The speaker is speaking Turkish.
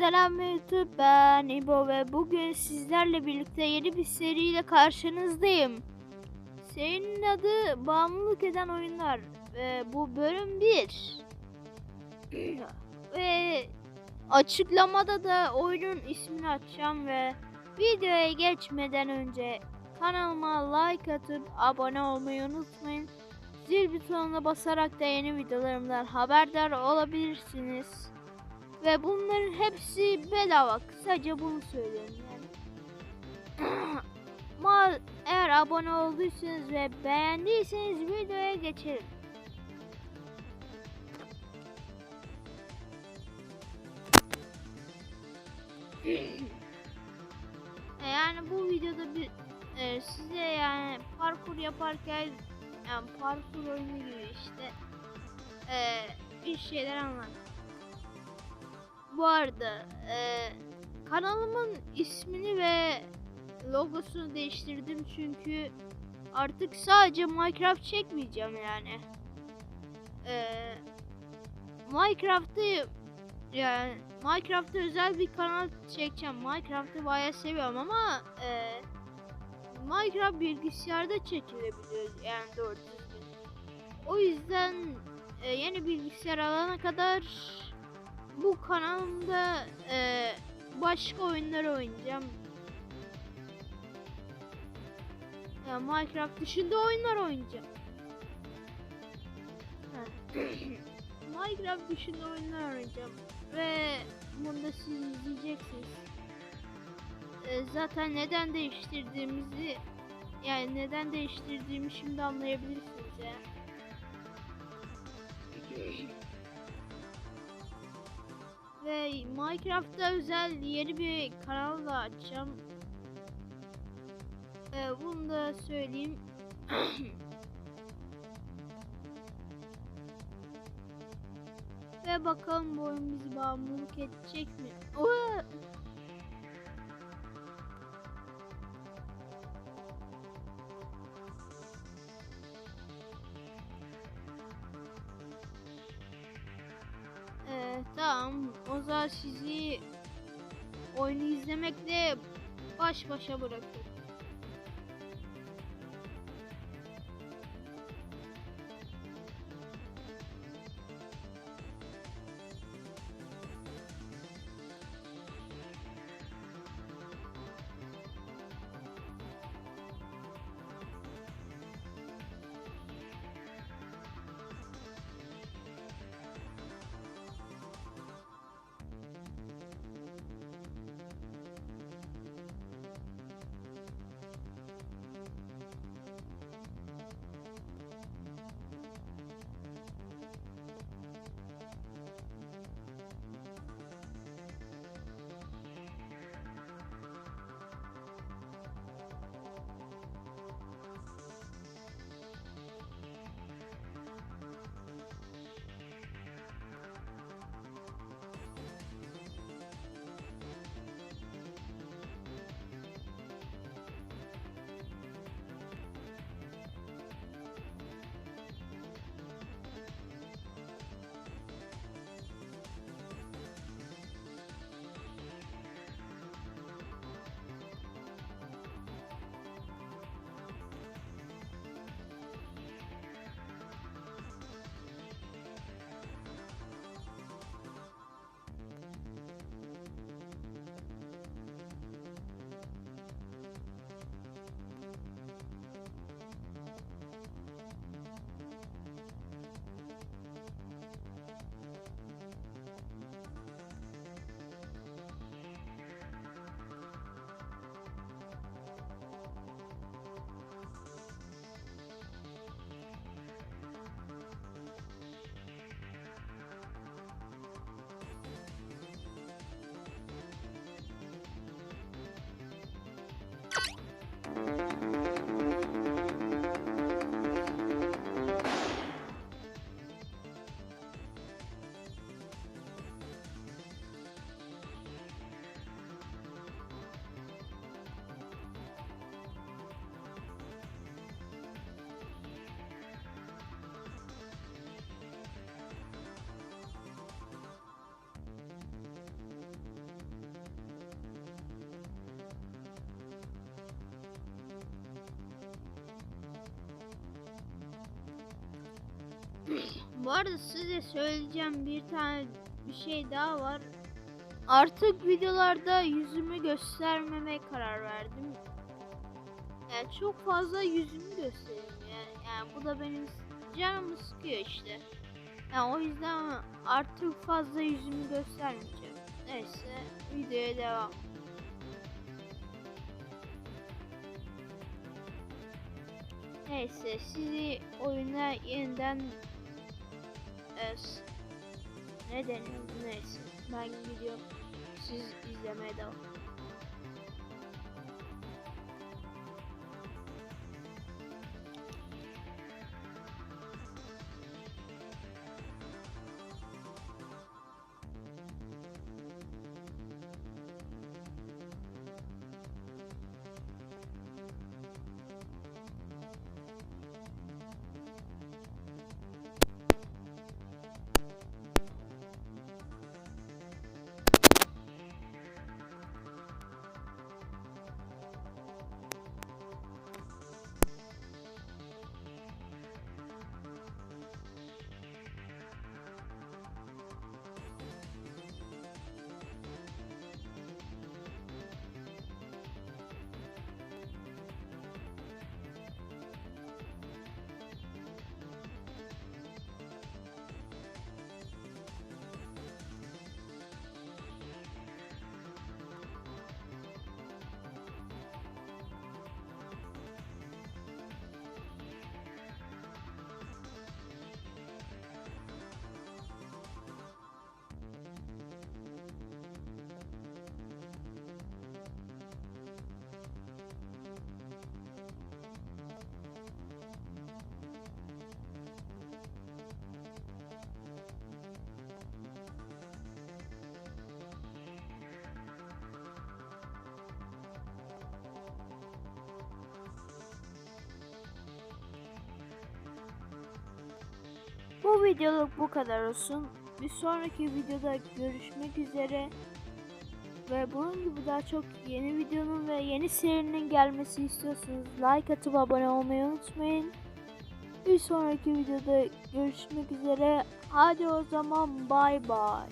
Selam YouTube ben İbo ve bugün sizlerle birlikte yeni bir seriyle karşınızdayım. Serinin adı Bağımlılık Eden Oyunlar ve bu bölüm 1. ve açıklamada da oyunun ismini açacağım ve videoya geçmeden önce kanalıma like atıp abone olmayı unutmayın. Zil butonuna basarak da yeni videolarımdan haberdar olabilirsiniz. Ve bunların hepsi bedava. Kısaca bunu söylüyorum yani. Eğer abone olduysanız ve beğendiyseniz videoya geçelim. E, yani bu videoda bir e, size yani parkur yaparken yani parkur oyunu gibi işte e, bir şeyler anlat. Bu arada e, kanalımın ismini ve logosunu değiştirdim çünkü artık sadece Minecraft çekmeyeceğim yani. E, Minecraft'ı yani Minecraft'ta özel bir kanal çekeceğim. Minecraft'ı bayağı seviyorum ama e, Minecraft bilgisayarda çekilebiliyor yani doğru düzgün. O yüzden e, yeni bilgisayar alana kadar bu kanalımda e, başka oyunlar oynayacağım. Ya Minecraft dışında oyunlar oynayacağım. Minecraft dışında oyunlar oynayacağım ve bunu da siz izleyeceksiniz. E, zaten neden değiştirdiğimizi yani neden değiştirdiğimi şimdi anlayabilirsiniz ya. Ve Minecraft'ta özel yeni bir kanal da açacağım. Ee, bunu da söyleyeyim. Ve bakalım bu oyun bizi bağımlılık edecek mi? Tamam. O zaman sizi oyunu izlemekle baş başa bırakıyorum. Bu arada size söyleyeceğim bir tane bir şey daha var. Artık videolarda yüzümü göstermemeye karar verdim. Yani çok fazla yüzümü gösteriyorum yani. Yani bu da benim canımı sıkıyor işte. Yani o yüzden artık fazla yüzümü göstermeyeceğim. Neyse videoya devam. Neyse sizi oyuna yeniden e, s- ne deniyor neyse? Ben gidiyorum. Siz izlemeye devam. Bu videoluk bu kadar olsun. Bir sonraki videoda görüşmek üzere. Ve bunun gibi daha çok yeni videonun ve yeni serinin gelmesi istiyorsanız like atıp abone olmayı unutmayın. Bir sonraki videoda görüşmek üzere. Hadi o zaman bay bay.